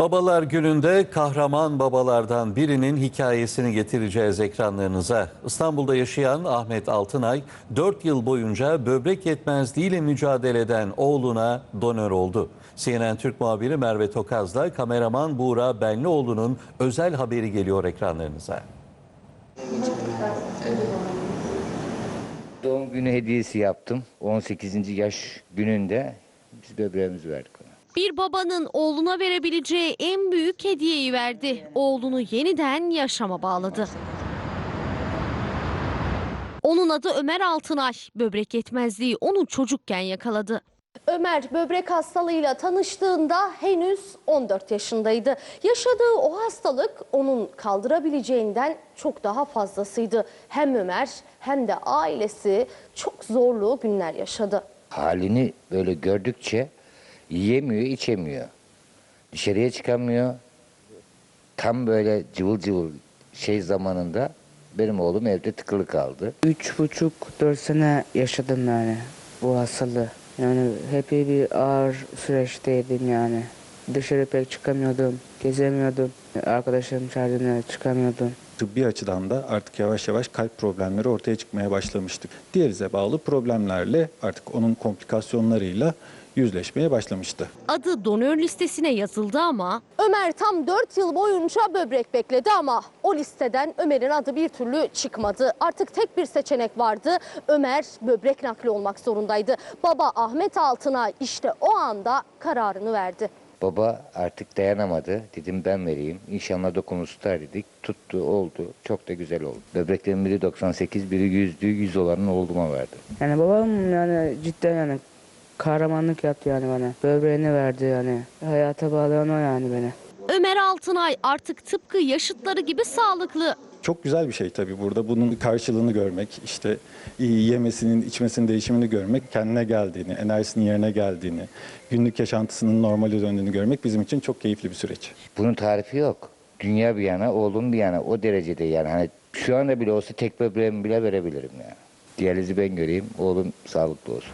Babalar gününde kahraman babalardan birinin hikayesini getireceğiz ekranlarınıza. İstanbul'da yaşayan Ahmet Altınay 4 yıl boyunca böbrek yetmezliğiyle mücadele eden oğluna donör oldu. CNN Türk muhabiri Merve Tokaz'la kameraman Buğra Benlioğlu'nun özel haberi geliyor ekranlarınıza. Doğum günü hediyesi yaptım. 18. yaş gününde biz böbreğimizi verdik. Bir babanın oğluna verebileceği en büyük hediyeyi verdi. Oğlunu yeniden yaşama bağladı. Onun adı Ömer Altınay. Böbrek yetmezliği onu çocukken yakaladı. Ömer böbrek hastalığıyla tanıştığında henüz 14 yaşındaydı. Yaşadığı o hastalık onun kaldırabileceğinden çok daha fazlasıydı. Hem Ömer hem de ailesi çok zorlu günler yaşadı. Halini böyle gördükçe yiyemiyor, içemiyor. Dışarıya çıkamıyor. Tam böyle cıvıl cıvıl şey zamanında benim oğlum evde tıkılı kaldı. Üç buçuk, dört sene yaşadım yani bu hastalığı. Yani hep bir ağır süreçteydim yani. Dışarı pek çıkamıyordum, gezemiyordum. Arkadaşlarım çağırdığında çıkamıyordum. Tıbbi açıdan da artık yavaş yavaş kalp problemleri ortaya çıkmaya başlamıştık. Diyalize bağlı problemlerle artık onun komplikasyonlarıyla yüzleşmeye başlamıştı. Adı donör listesine yazıldı ama... Ömer tam 4 yıl boyunca böbrek bekledi ama o listeden Ömer'in adı bir türlü çıkmadı. Artık tek bir seçenek vardı. Ömer böbrek nakli olmak zorundaydı. Baba Ahmet Altın'a işte o anda kararını verdi. Baba artık dayanamadı. Dedim ben vereyim. İnşallah dokunumu tutar dedik. Tuttu, oldu. Çok da güzel oldu. Böbreklerimin biri 98, biri 100'dü. 100 olanını oğluma verdim. Yani babam yani cidden yani kahramanlık yaptı yani bana. Böbreğini verdi yani. Hayata bağlayan o yani beni. Ömer Altınay artık tıpkı yaşıtları gibi sağlıklı. Çok güzel bir şey tabii burada bunun karşılığını görmek, işte yemesinin, içmesinin değişimini görmek, kendine geldiğini, enerjisinin yerine geldiğini, günlük yaşantısının normale döndüğünü görmek bizim için çok keyifli bir süreç. Bunun tarifi yok. Dünya bir yana, oğlum bir yana. O derecede yani. Hani şu anda bile olsa tek böbreğimi bile verebilirim yani. Diyalizi ben göreyim, oğlum sağlıklı olsun.